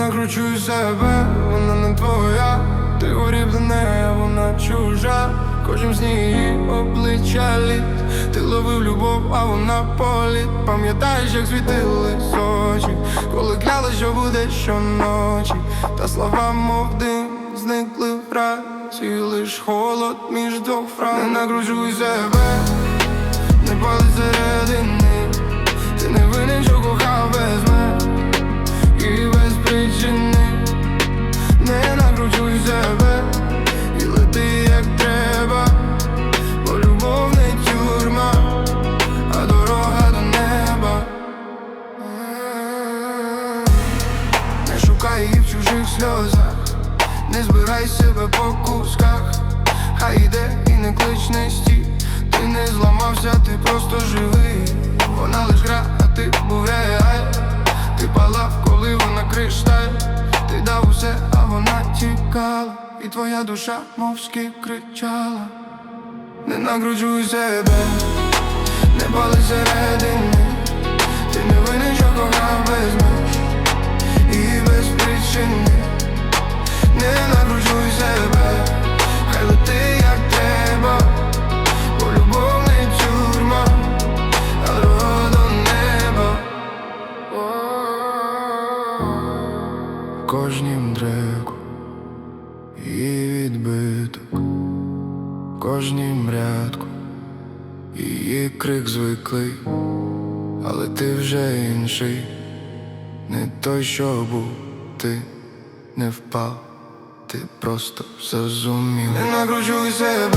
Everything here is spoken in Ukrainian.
накручую себе, вона не твоя, ти горів до неї, вона чужа. Кожен з її обличчя літ. Ти ловив любов, а вона політ. Пам'ятаєш, як світились очі Коли кляли, що буде щоночі. Та слова, мов дим, зникли враз І лиш холод між двох фраз. Не накручуй себе, не пали середини. Ти не винен, що кохав без мене шукай її в чужих сльозах, не збирай себе по кусках, хай йде і не клич не стій, ти не зламався, ти просто живий. Вона лиш гра, а ти був реаль. Ти палав, коли вона кришталь. Ти дав усе, а вона тікала. І твоя душа мовськи кричала. Не накручуй себе, не пали середини Кожнім дреку її відбиток, кожнім рядку її крик звиклий, але ти вже інший, не той, що був, ти не впав, ти просто зрозумів. Не накручуй себе,